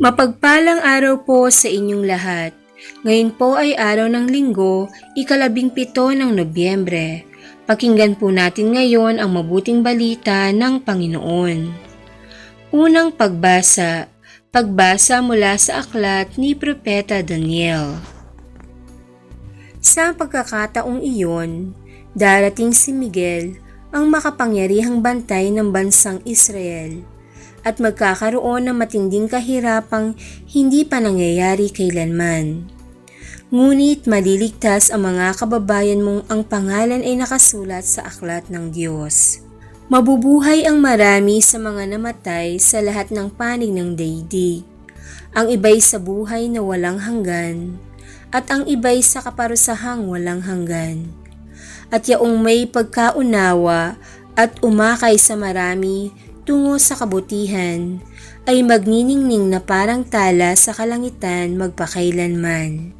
Mapagpalang araw po sa inyong lahat. Ngayon po ay araw ng linggo, ikalabing pito ng Nobyembre. Pakinggan po natin ngayon ang mabuting balita ng Panginoon. Unang pagbasa, pagbasa mula sa aklat ni Propeta Daniel. Sa pagkakataong iyon, darating si Miguel, ang makapangyarihang bantay ng bansang Israel at magkakaroon ng matinding kahirapang hindi pa nangyayari kailanman. Ngunit maliligtas ang mga kababayan mong ang pangalan ay nakasulat sa aklat ng Diyos. Mabubuhay ang marami sa mga namatay sa lahat ng panig ng daigdig. Ang iba'y sa buhay na walang hanggan, at ang iba'y sa kaparusahang walang hanggan. At yaong may pagkaunawa at umakay sa marami tungo sa kabutihan, ay magniningning na parang tala sa kalangitan magpakailanman.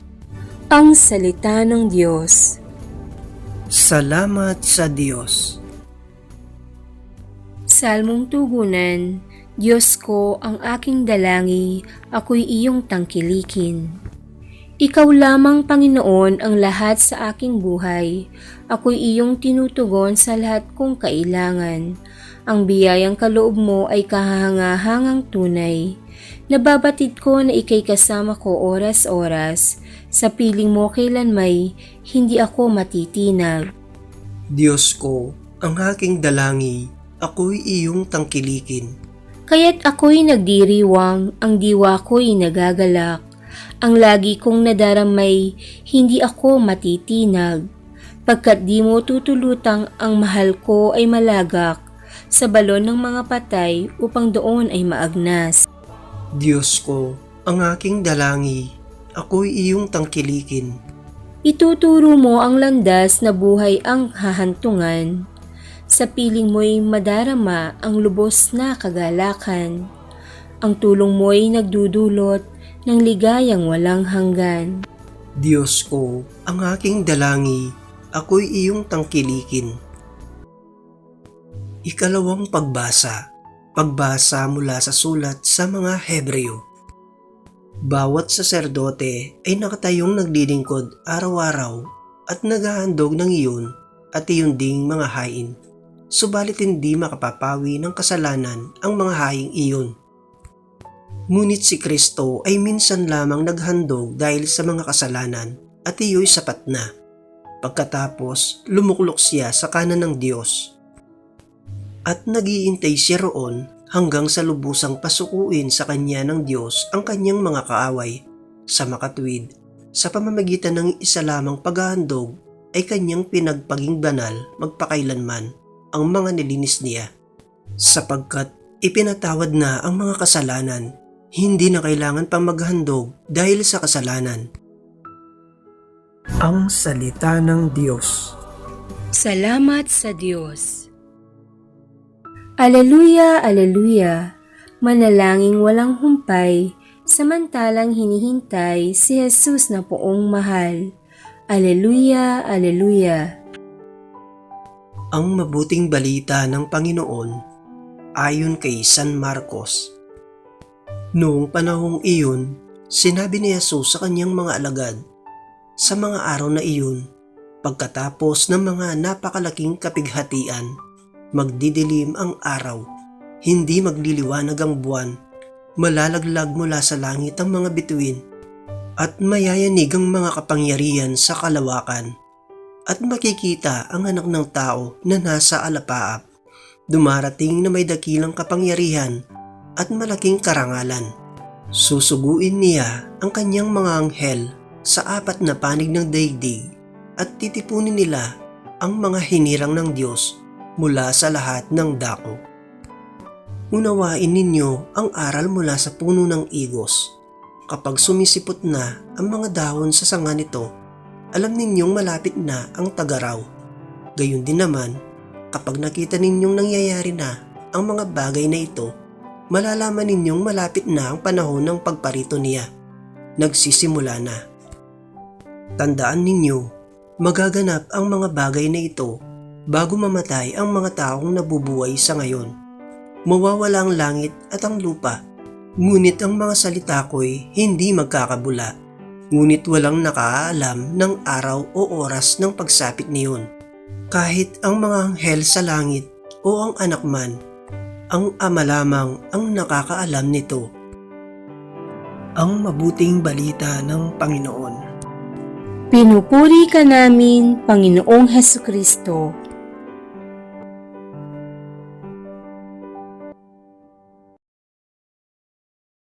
Ang Salita ng Diyos Salamat sa Diyos. Salmong Tugunan Diyos ko ang aking dalangi, ako'y iyong tangkilikin. Ikaw lamang Panginoon ang lahat sa aking buhay, ako'y iyong tinutugon sa lahat kong kailangan. Ang biyayang kaloob mo ay kahangahangang tunay. Nababatid ko na ikay kasama ko oras-oras, sa piling mo kailan may hindi ako matitinag. Diyos ko, ang aking dalangi, ako'y iyong tangkilikin. Kaya't ako'y nagdiriwang, ang diwa ko'y nagagalak. Ang lagi kong nadaramay, hindi ako matitinag. Pagkat di mo tutulutang ang mahal ko ay malagak sa balon ng mga patay upang doon ay maagnas. Diyos ko, ang aking dalangi, ako'y iyong tangkilikin. Ituturo mo ang landas na buhay ang hahantungan. Sa piling mo'y madarama ang lubos na kagalakan. Ang tulong mo'y nagdudulot ng ligayang walang hanggan. Diyos ko, ang aking dalangi, ako'y iyong tangkilikin. Ikalawang pagbasa, pagbasa mula sa sulat sa mga Hebreo. Bawat saserdote ay nakatayong naglilingkod araw-araw at naghahandog ng iyon at iyon ding mga hain. Subalit hindi makapapawi ng kasalanan ang mga haing iyon. Ngunit si Kristo ay minsan lamang naghandog dahil sa mga kasalanan at iyo'y sapat na. Pagkatapos, lumuklok siya sa kanan ng Diyos. At nagiintay siya roon hanggang sa lubusang pasukuin sa kanya ng Diyos ang kanyang mga kaaway. Sa makatwid, sa pamamagitan ng isa lamang paghahandog ay kanyang pinagpaging banal magpakailanman ang mga nilinis niya. Sapagkat ipinatawad na ang mga kasalanan hindi na kailangan pang maghandog dahil sa kasalanan. Ang Salita ng Diyos Salamat sa Diyos. Aleluya, aleluya. Manalangin walang humpay, samantalang hinihintay si Jesus na poong mahal. Aleluya, aleluya. Ang mabuting balita ng Panginoon ayon kay San Marcos. Noong panahong iyon, sinabi ni Jesus sa kanyang mga alagad, sa mga araw na iyon, pagkatapos ng mga napakalaking kapighatian, magdidilim ang araw, hindi magliliwanag ang buwan, malalaglag mula sa langit ang mga bituin, at mayayanig ang mga kapangyarihan sa kalawakan, at makikita ang anak ng tao na nasa alapaap, dumarating na may dakilang kapangyarihan at malaking karangalan. Susuguin niya ang kanyang mga anghel sa apat na panig ng daigdig at titipunin nila ang mga hinirang ng Diyos mula sa lahat ng dako. Unawain ninyo ang aral mula sa puno ng igos. Kapag sumisipot na ang mga dahon sa sanga nito, alam ninyong malapit na ang tagaraw. Gayun din naman, kapag nakita ninyong nangyayari na ang mga bagay na ito, malalaman ninyong malapit na ang panahon ng pagparito niya. Nagsisimula na. Tandaan ninyo, magaganap ang mga bagay na ito bago mamatay ang mga taong nabubuhay sa ngayon. Mawawala ang langit at ang lupa, Ngunit ang mga salita ko'y hindi magkakabula. Ngunit walang nakaalam ng araw o oras ng pagsapit niyon. Kahit ang mga anghel sa langit o ang anak man, ang ama lamang ang nakakaalam nito. Ang mabuting balita ng Panginoon. Pinupuri ka namin, Panginoong Heso Kristo.